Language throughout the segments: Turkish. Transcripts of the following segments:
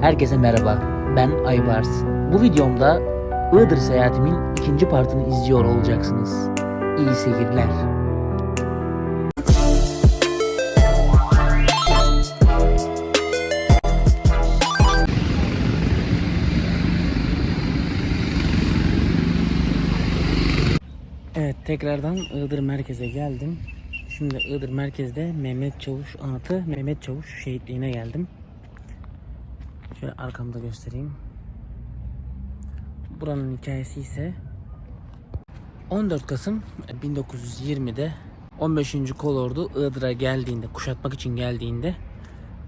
Herkese merhaba, ben Aybars. Bu videomda Iğdır seyahatimin ikinci partını izliyor olacaksınız. İyi seyirler. Evet, tekrardan Iğdır merkeze geldim. Şimdi Iğdır merkezde Mehmet Çavuş anıtı, Mehmet Çavuş şehitliğine geldim. Şöyle arkamda göstereyim. Buranın hikayesi ise 14 Kasım 1920'de 15. Kolordu Iğdır'a geldiğinde, kuşatmak için geldiğinde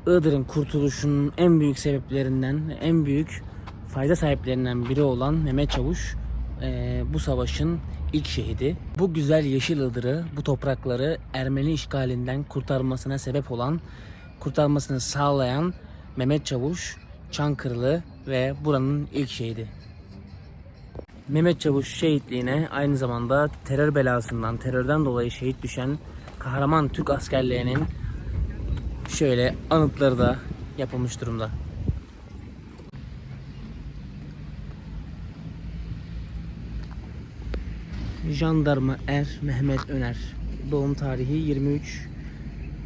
Iğdır'ın kurtuluşunun en büyük sebeplerinden, en büyük fayda sahiplerinden biri olan Mehmet Çavuş eee, bu savaşın ilk şehidi. Bu güzel yeşil Iğdır'ı, bu toprakları Ermeni işgalinden kurtarmasına sebep olan, kurtarmasını sağlayan Mehmet Çavuş, Çankırılı ve buranın ilk şehidi. Mehmet Çavuş şehitliğine aynı zamanda terör belasından, terörden dolayı şehit düşen kahraman Türk askerlerinin şöyle anıtları da yapılmış durumda. Jandarma Er Mehmet Öner. Doğum tarihi 23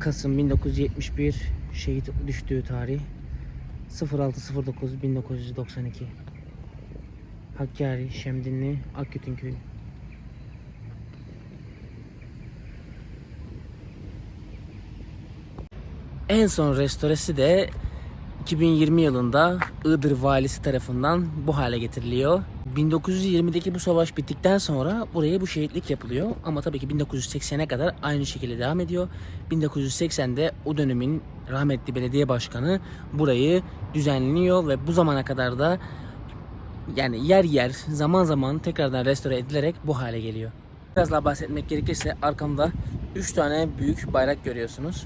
Kasım 1971. Şehit düştüğü tarih 0609 1992. Hakkari, Şemdinli, Akgütün köyü. En son restoresi de 2020 yılında Iğdır valisi tarafından bu hale getiriliyor. 1920'deki bu savaş bittikten sonra buraya bu şehitlik yapılıyor. Ama tabii ki 1980'e kadar aynı şekilde devam ediyor. 1980'de o dönemin rahmetli belediye başkanı burayı düzenliyor ve bu zamana kadar da yani yer yer zaman zaman tekrardan restore edilerek bu hale geliyor. Biraz daha bahsetmek gerekirse arkamda 3 tane büyük bayrak görüyorsunuz.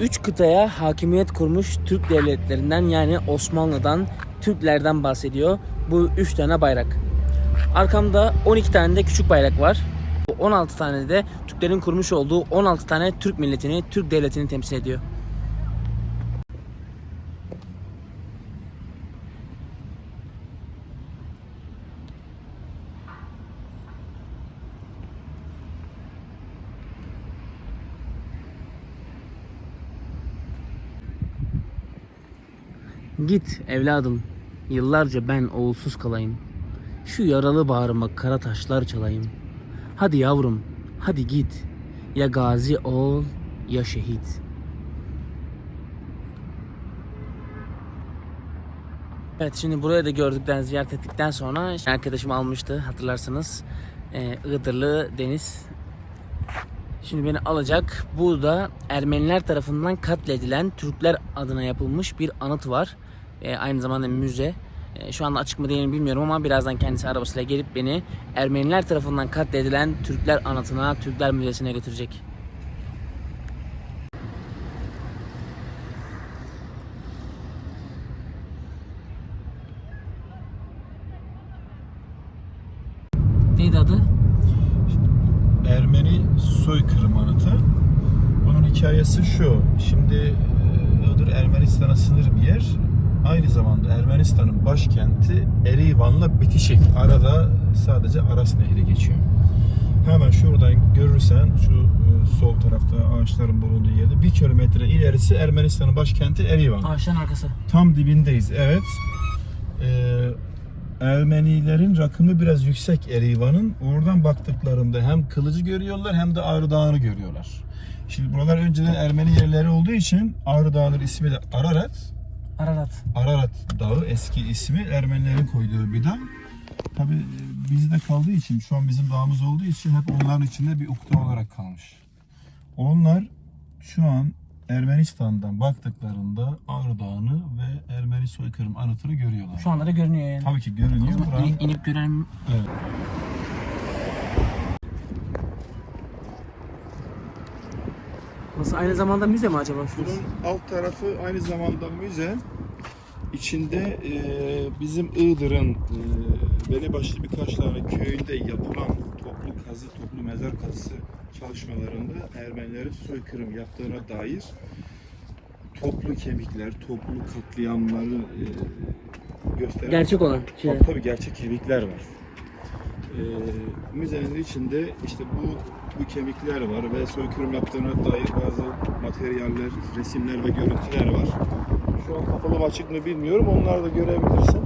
3 kıtaya hakimiyet kurmuş Türk devletlerinden yani Osmanlı'dan, Türklerden bahsediyor bu 3 tane bayrak. Arkamda 12 tane de küçük bayrak var. Bu 16 tane de Türklerin kurmuş olduğu 16 tane Türk milletini, Türk devletini temsil ediyor. Git evladım, yıllarca ben oğulsuz kalayım. Şu yaralı bağrıma kara taşlar çalayım. Hadi yavrum, hadi git. Ya gazi ol, ya şehit. Evet şimdi buraya da gördükten, ziyaret ettikten sonra arkadaşım almıştı hatırlarsınız. Ee, Iğdırlı Deniz Şimdi beni alacak. Burada Ermeniler tarafından katledilen Türkler adına yapılmış bir anıt var. Ee, aynı zamanda müze. Ee, şu anda açık mı değil mi bilmiyorum ama birazdan kendisi arabasıyla gelip beni Ermeniler tarafından katledilen Türkler anıtına, Türkler Müzesi'ne götürecek. Neydi adı? Ermeni soykırım anıtı. Bunun hikayesi şu. Şimdi e, Iğdır Ermenistan'a sınır bir yer. Aynı zamanda Ermenistan'ın başkenti Erivan'la bitişik. Arada sadece Aras Nehri geçiyor. Hemen şuradan görürsen şu e, sol tarafta ağaçların bulunduğu yerde bir kilometre ilerisi Ermenistan'ın başkenti Erivan. Ağaçların arkası. Tam dibindeyiz. Evet. Ee, Ermenilerin rakımı biraz yüksek Erivan'ın. Oradan baktıklarında hem kılıcı görüyorlar hem de Ağrı Dağı'nı görüyorlar. Şimdi buralar önceden Ermeni yerleri olduğu için Ağrı Dağı'nın ismi de Ararat. Ararat. Ararat Dağı eski ismi Ermenilerin koyduğu bir dağ. Tabi bizde kaldığı için şu an bizim dağımız olduğu için hep onların içinde bir ukde olarak kalmış. Onlar şu an Ermenistan'dan baktıklarında Ağrı Dağı'nı ve Ermeni soykırım anıtını görüyorlar. Şu anda da görünüyor yani. Tabii ki görünüyor. Buranın, İn- inip görelim. evet. Nasıl aynı zamanda müze mi acaba şurası? Bunun alt tarafı aynı zamanda müze. İçinde e, bizim Iğdır'ın e, belli başlı birkaç tane köyünde yapılan toplu kazı, toplu mezar kazısı çalışmalarında Ermenilerin soykırım yaptığına dair toplu kemikler, toplu katliamları e, gösteren Gerçek olan şeyler. tabii gerçek kemikler var. Ee, müzenin içinde işte bu bu kemikler var ve soykırım yaptığına dair bazı materyaller, resimler ve görüntüler var. Şu an kapalı mı açık mı bilmiyorum. Onları da görebilirsin.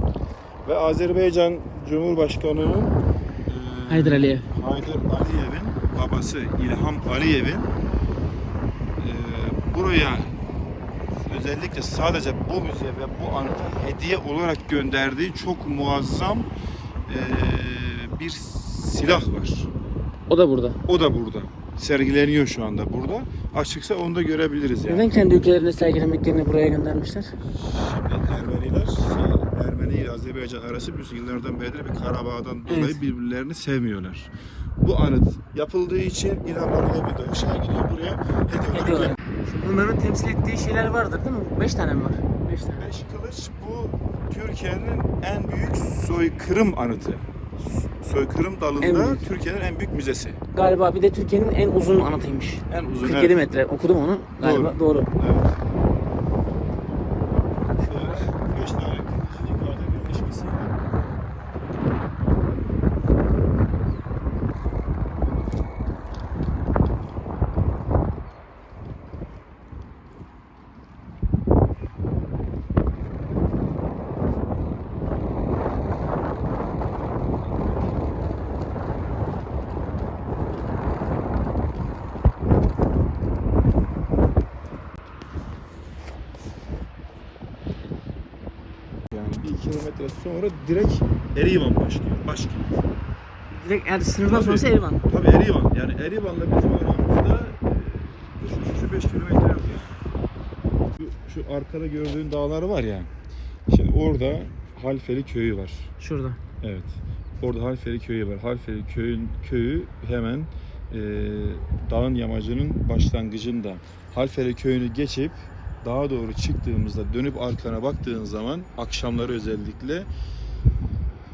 Ve Azerbaycan Cumhurbaşkanı'nın e, Haydar Aliyev. Haydar Aliyev'in babası İlham Aliyev'in e, buraya özellikle sadece bu müze ve bu anıta hediye olarak gönderdiği çok muazzam e, bir silah var. O da burada. O da burada. Sergileniyor şu anda burada. Açıksa onu da görebiliriz yani. Neden kendi ülkelerinde sergilemeklerini buraya göndermişler? Şimdi Ermeniler, şey, Ermeni ile Azerbaycan arası biliyorsun yıllardan beridir bir Karabağ'dan dolayı Evet. birbirlerini sevmiyorlar. Bu anıt yapıldığı için İlham Aliyev'i de hoşuna gidiyor buraya hediye olarak Ediyorlar. Bunların temsil ettiği şeyler vardır değil mi? Beş tane mi var? Beş tane. Beş Kılıç bu Türkiye'nin en büyük soykırım anıtı. Soykırım En dalında büyük. Türkiye'nin en büyük müzesi. Galiba bir de Türkiye'nin en uzun anıtıymış. En uzun. 47 evet. metre. Okudum onu. Galiba doğru. Evet. Şöyle beş tane kılıcın yukarıda birleşmesi. Yani kilometre sonra direkt Erivan başlıyor. Başkent. Direkt er, sınırdan Tabii. sonrası Erivan. Tabii Erivan. Yani Erivan'la bizim aramızda e, şu, şu 5 kilometre yani. Şu, şu arkada gördüğün dağlar var ya. Şimdi orada Halfeli köyü var. Şurada. Evet. Orada Halfeli köyü var. Halfeli köyün köyü hemen e, dağın yamacının başlangıcında. Halfeli köyünü geçip dağa doğru çıktığımızda dönüp arkana baktığın zaman akşamları özellikle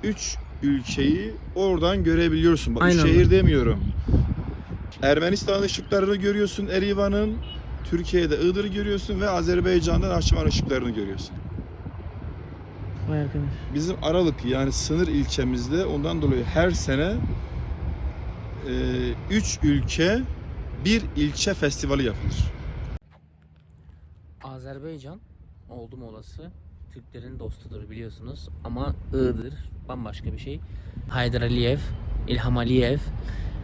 3 ülkeyi oradan görebiliyorsun. Bak üç anda. şehir demiyorum. Ermenistan ışıklarını görüyorsun Erivan'ın. Türkiye'de Iğdır'ı görüyorsun ve Azerbaycan'da Nahçıvan ışıklarını görüyorsun. Vay arkadaş. Bizim Aralık yani sınır ilçemizde ondan dolayı her sene 3 ülke bir ilçe festivali yapılır. Azerbaycan oldum olası Türklerin dostudur biliyorsunuz ama Iğdır bambaşka bir şey. Haydar Aliyev, İlham Aliyev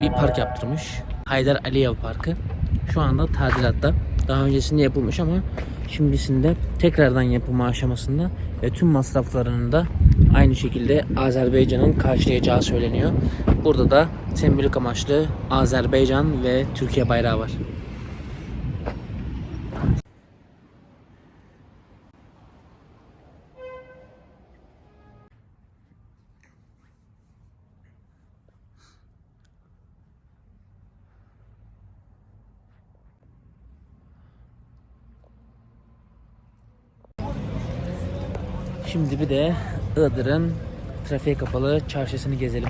bir park yaptırmış. Haydar Aliyev Parkı. Şu anda tadilatta. Daha öncesinde yapılmış ama şimdisinde tekrardan yapılma aşamasında ve tüm masraflarını da aynı şekilde Azerbaycan'ın karşılayacağı söyleniyor. Burada da sembolik amaçlı Azerbaycan ve Türkiye bayrağı var. Şimdi bir de Iğdır'ın trafiğe kapalı çarşısını gezelim.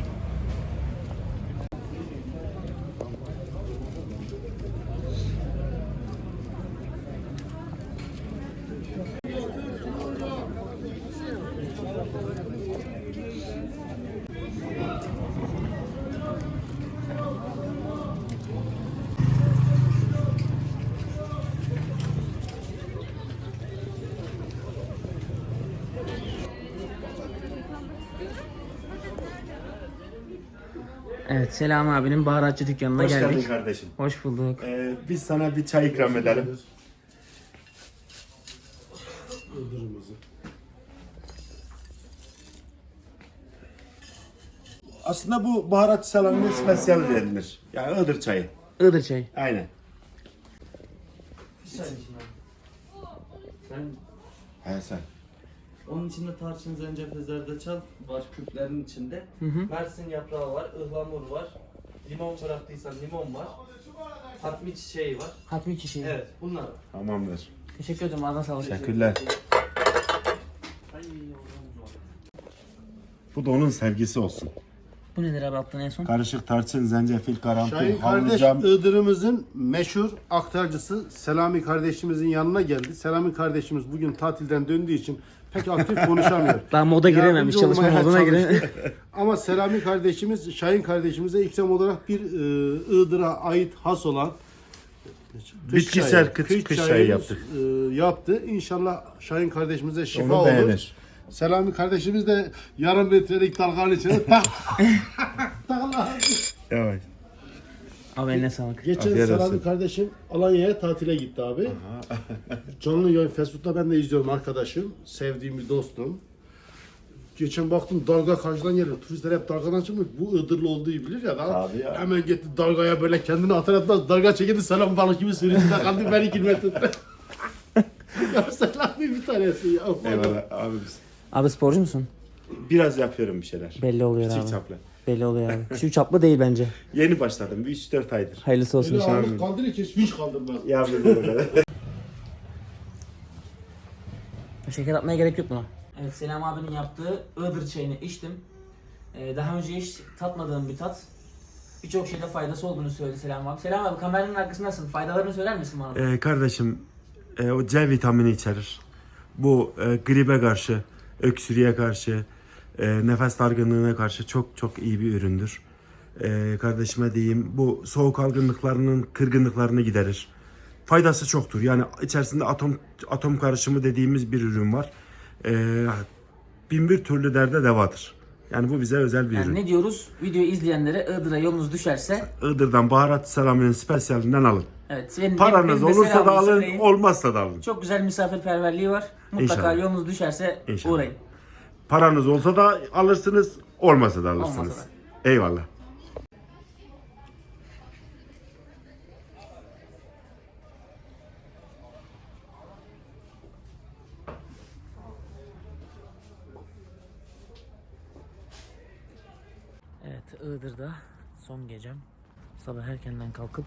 Evet Selam abinin baharatçı dükkanına Hoş geldin geldik. kardeşim. Hoş bulduk. Ee, biz sana bir çay ikram edelim. Aslında bu baharat salamının spesiyal denilir. Yani Iğdır çayı. Iğdır çayı. Aynen. Sen He sen. onun içinde tarçın, zencefil, zerdeçal var küplerin içinde. Hı hı. Mersin yaprağı var, ıhlamur var. Limon bıraktıysan limon var. Hatmi çiçeği var. Hatmi çiçeği. Evet, bunlar var. Tamamdır. Teşekkür ederim. Ağzına sağlık. Teşekkürler. Bu da onun sevgisi olsun. Bu nedir abi attın en son? Karışık tarçın, zencefil, karanfil, Şahin kardeş havlucam. Iğdır'ımızın meşhur aktarcısı Selami kardeşimizin yanına geldi. Selami kardeşimiz bugün tatilden döndüğü için pek aktif konuşamıyor. Daha moda girememiş, Yardımcı çalışma olmaya moduna girememiş. Ama Selami kardeşimiz, Şahin kardeşimize ikram olarak bir e, Iğdır'a ait has olan kış Bitkisel çayı, kış- kış çayı çayımız, yaptık. e, yaptı. İnşallah Şahin kardeşimize şifa Onu olur. beğenir. Selami kardeşimiz de yarım metrelik dalganın içine tak takla. Abi eline sağlık. Geçen Afiyet kardeşim Alanya'ya tatile gitti abi. Canlı yayın Facebook'ta ben de izliyorum arkadaşım. Sevdiğim bir dostum. Geçen baktım dalga karşıdan geliyor. Turistler hep dalgadan çıkmış. Bu Iğdırlı olduğu bilir ya. da. Tabii ya. Hemen gitti dalgaya böyle kendini atar atmaz dalga çekildi. Selam balık gibi sürücüde kaldı. Beni girmedi. ya Selami bir tanesi ya. Eyvallah abi biz. Abi sporcu musun? Biraz yapıyorum bir şeyler. Belli oluyor Küçük abi. çaplı. Belli oluyor abi. Küçük çaplı değil bence. Yeni başladım. Bir 3-4 aydır. Hayırlısı olsun Öyle inşallah. ağırlık kaldırıyor ki hiç kaldırmaz. Ya böyle. Şeker atmaya gerek yok buna. Evet Selam abinin yaptığı Iğdır çayını içtim. Ee, daha önce hiç tatmadığım bir tat. Birçok şeyde faydası olduğunu söyledi Selam abi. Selam abi kameranın arkasındasın. Faydalarını söyler misin bana? Ee, kardeşim e, o C vitamini içerir. Bu e, gribe karşı, öksürüğe karşı, e, nefes dargınlığına karşı çok çok iyi bir üründür. E, kardeşime diyeyim bu soğuk algınlıklarının kırgınlıklarını giderir. Faydası çoktur. Yani içerisinde atom atom karışımı dediğimiz bir ürün var. E, bin bir türlü derde devadır. Yani bu bize özel bir Yani ürün. ne diyoruz? Videoyu izleyenlere Iğdır'a yolunuz düşerse Iğdır'dan baharat salaminin spesiyalinden alın. evet benim, Paranız benim olursa da alın, söyleyin. olmazsa da alın. Çok güzel misafirperverliği var. Mutlaka İnşallah. yolunuz düşerse İnşallah. uğrayın. Paranız olsa da alırsınız, olmasa da alırsınız. Olmasa Eyvallah. Evet Iğdır'da son gecem. Sabah erkenden kalkıp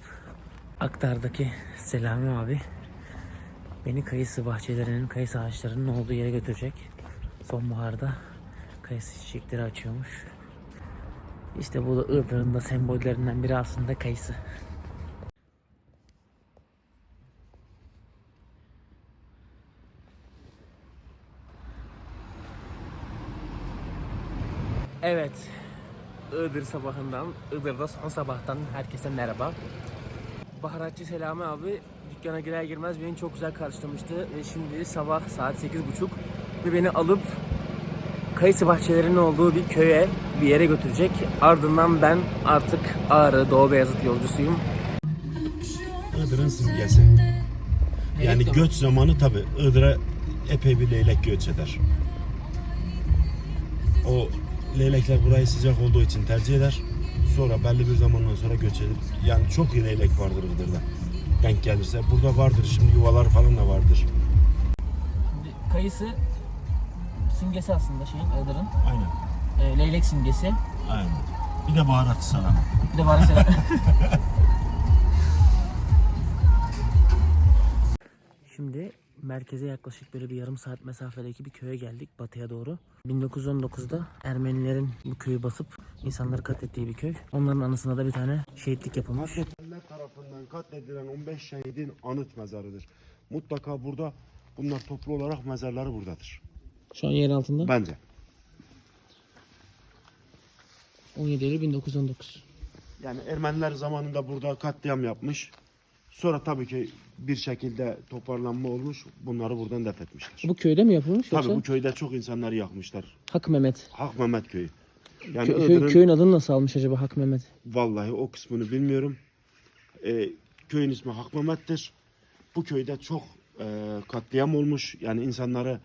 Aktar'daki Selami abi beni kayısı bahçelerinin, kayısı ağaçlarının olduğu yere götürecek. Sonbaharda kayısı çiçekleri açıyormuş. İşte bu da Iğdır'ın da sembollerinden biri aslında kayısı. Evet. Iğdır sabahından, Iğdır'da son sabahtan herkese merhaba. Baharatçı Selami abi dükkana girer girmez beni çok güzel karşılamıştı ve şimdi sabah saat 8.30 ve beni alıp kayısı bahçelerinin olduğu bir köye bir yere götürecek. Ardından ben artık Ağrı Doğu Beyazıt yolcusuyum. Iğdır'ın simgesi. Yani göç zamanı tabi Iğdır'a epey bir leylek göç eder. O leylekler burayı sıcak olduğu için tercih eder. Sonra belli bir zamandan sonra göç edip yani çok iyi leylek vardır Iğdır'da. Denk gelirse. Burada vardır şimdi yuvalar falan da vardır. Kayısı simgesi aslında şeyin Iğdır'ın. Aynen. E, leylek simgesi. Aynen. Bir de baharatçı salam. Bir de bana selam. Şimdi merkeze yaklaşık böyle bir yarım saat mesafedeki bir köye geldik batıya doğru. 1919'da Ermenilerin bu köyü basıp insanları katlettiği bir köy. Onların anısına da bir tane şehitlik yapılmış. Ermeniler tarafından katledilen 15 şehidin anıt mezarıdır. Mutlaka burada bunlar toplu olarak mezarları buradadır. Şu an yer altında. Bence. 17 Eylül 1919. Yani Ermeniler zamanında burada katliam yapmış. Sonra tabii ki bir şekilde toparlanma olmuş. Bunları buradan def etmişler. Bu köyde mi yapılmış yoksa? Tabii bu köyde çok insanları yakmışlar. Hak Mehmet. Hak Mehmet köyü. Yani Kö- Iğdır'ın köyün adını nasıl almış acaba Hak Mehmet? vallahi o kısmını bilmiyorum. Ee, köyün ismi Hak Mehmet'tir. Bu köyde çok e, katliam olmuş. Yani insanları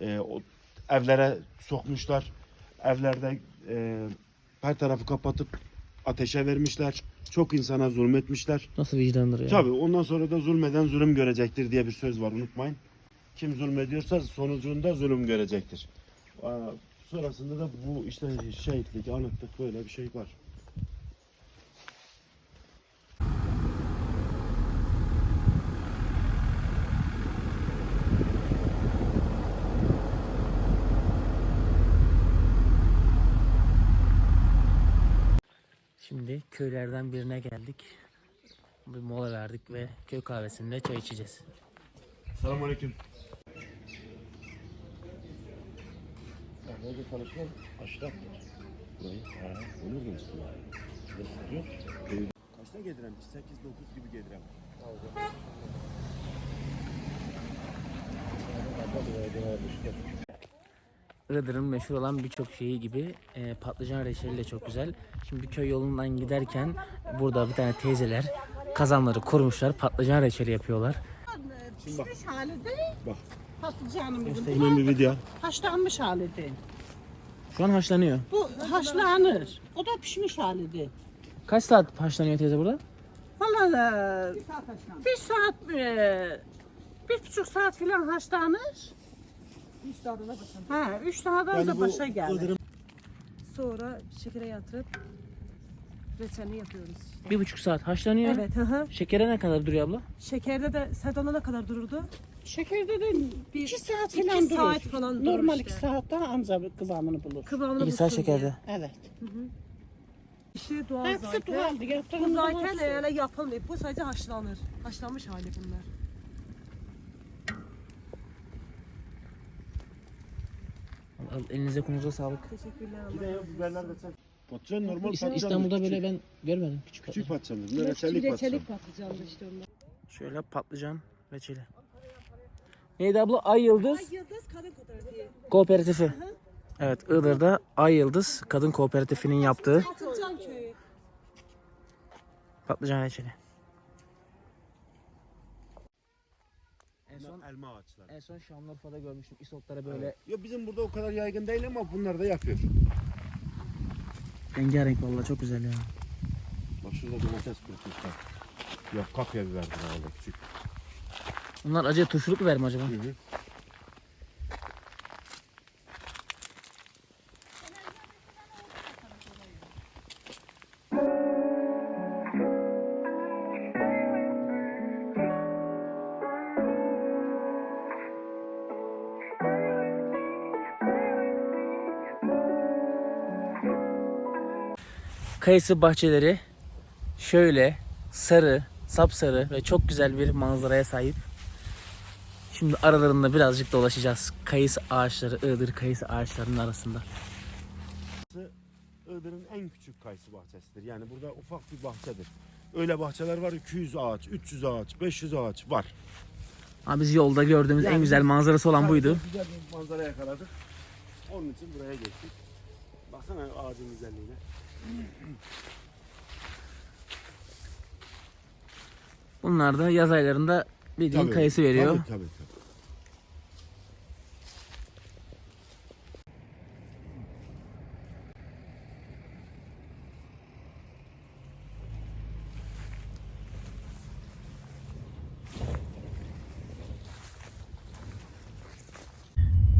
e, o evlere sokmuşlar. Evlerde e, her tarafı kapatıp ateşe vermişler. Çok insana zulmetmişler. Nasıl vicdandır ya? Tabii ondan sonra da zulmeden zulüm görecektir diye bir söz var unutmayın. Kim zulmediyorsa sonucunda zulüm görecektir. Sonrasında da bu işte şehitlik, anıtlık böyle bir şey var. Şimdi köylerden birine geldik. Bir mola verdik ve köy kahvesinde çay içeceğiz. Selamünaleyküm. Kaçta gedirem? 8-9 gibi gedirem. Iğdır'ın meşhur olan birçok şeyi gibi e, patlıcan reçeli de çok güzel. Şimdi köy yolundan giderken burada bir tane teyzeler kazanları kurmuşlar. Patlıcan reçeli yapıyorlar. Pişmiş hali değil. Bak. Patlıcanımızın Hemen bir video. haşlanmış hali değil. Şu an haşlanıyor. Bu haşlanır. O da pişmiş hali değil. Kaç saat haşlanıyor teyze burada? Valla bir saat mi? Bir buçuk saat falan haşlanır. Üç saatte Ha, üç saatten de başa gelir. Sonra şekere yatırıp reçelini yapıyoruz. işte. Bir buçuk saat haşlanıyor. Evet, hı hı. Şekere ne kadar duruyor abla? Şekerde de serdalana kadar dururdu. Şekerde de Bir iki saat iki falan durur. saat falan durur Normal işte. iki saatte anca bir kıvamını bulur. Kıvamını İki saat şekerde. Evet. diye. İşi doğal Hepsi zaten. doğaldı. Bu zaten öyle yapılmıyor. Bu sadece haşlanır. Haşlanmış hali bunlar. Elinize kolunuza sağlık. Teşekkürler. Bir de ya biberler de sen. Patlıcan normal patlıcan. İstanbul'da küçük, böyle ben görmedim. Küçük, Küçük patlıcan. patlıcan. Bunlar reçellik patlıcan. Reçelik patlıcandı işte onlar. Şöyle patlıcan reçeli. Neydi abla? Ay Yıldız Yıldız kadın kooperatifi. Kooperatifi. Evet Iğdır'da Ay Yıldız Kadın Kooperatifinin yaptığı Patlıcan köyü. patlıcan reçeli. En son, Bunlar elma ağaçları. en son Şanlıurfa'da görmüştüm. İsotlara böyle Yo bizim burada o kadar yaygın değil ama bunlar da yapıyor. rengarenk vallahi çok güzel ya. Bak şurada domates kurutmuşlar. Yok kapya biber herhalde küçük. Bunlar acı turşuluk biber mi acaba? Hı hı. Kayısı bahçeleri şöyle sarı, sapsarı ve çok güzel bir manzaraya sahip. Şimdi aralarında birazcık dolaşacağız. Kayısı ağaçları, Iğdır kayısı ağaçlarının arasında. Iğdır'ın en küçük kayısı bahçesidir. Yani burada ufak bir bahçedir. Öyle bahçeler var 200 ağaç, 300 ağaç, 500 ağaç var. Abi biz yolda gördüğümüz en Yani güzel manzarası olan buydu. Güzel bir manzara yakaladık. Onun için buraya geçtik. Baksana ağacın güzelliğine. Bunlar da yaz aylarında bildiğin kayısı veriyor. Tabii tabii. tabii.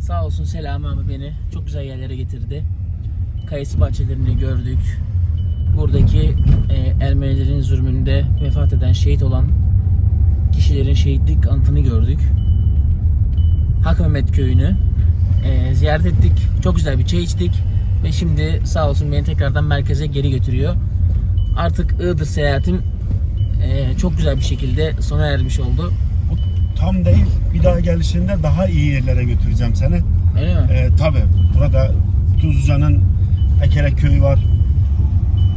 Sağ olsun Selami abi beni çok güzel yerlere getirdi. Kayısı bahçelerini gördük. Buradaki e, Ermenilerin zulmünde vefat eden, şehit olan kişilerin şehitlik anıtını gördük. Hak Mehmet köyünü e, ziyaret ettik. Çok güzel bir çay içtik. Ve şimdi sağ olsun beni tekrardan merkeze geri götürüyor. Artık Iğdır seyahatim e, çok güzel bir şekilde sona ermiş oldu. Tam değil. Bir daha gelişinde daha iyi yerlere götüreceğim seni. Öyle mi? Ee, tabii burada Tuzluca'nın Ekerek köyü var.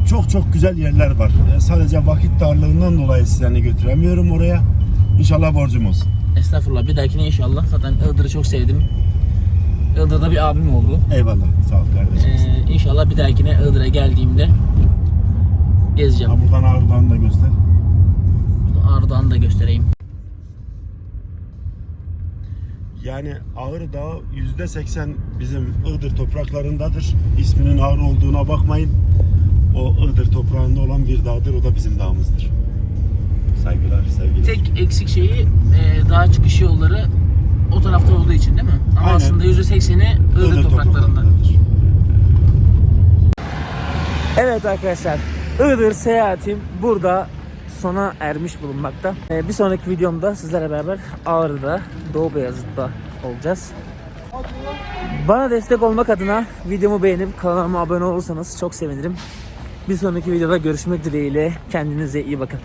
Çok çok güzel yerler var. Ee, sadece vakit darlığından dolayı seni götüremiyorum oraya. İnşallah borcum olsun. Estağfurullah. Bir dahakine inşallah. Zaten Iğdır'ı çok sevdim. Iğdır'da bir abim oldu. Eyvallah. Sağ ol kardeşim. Ee, inşallah bir dahakine Iğdır'a geldiğimde gezeceğim. Ha, buradan Ağrı'dan da göster. Ağrı'dan da göstereyim. Yani Ağrı Dağı yüzde seksen bizim Iğdır topraklarındadır. İsminin Ağrı olduğuna bakmayın. O Iğdır toprağında olan bir dağdır. O da bizim dağımızdır. Saygılar, sevgiler. Tek eksik şeyi e, dağ çıkış yolları o tarafta olduğu için değil mi? Ama Aynen. aslında %80'i Iğdır, topraklarında. Evet arkadaşlar, Iğdır seyahatim burada sona ermiş bulunmakta. Ee, bir sonraki videomda sizlerle beraber Ağrı'da, Doğu Beyazıt'ta olacağız. Bana destek olmak adına videomu beğenip kanalıma abone olursanız çok sevinirim. Bir sonraki videoda görüşmek dileğiyle. Kendinize iyi bakın.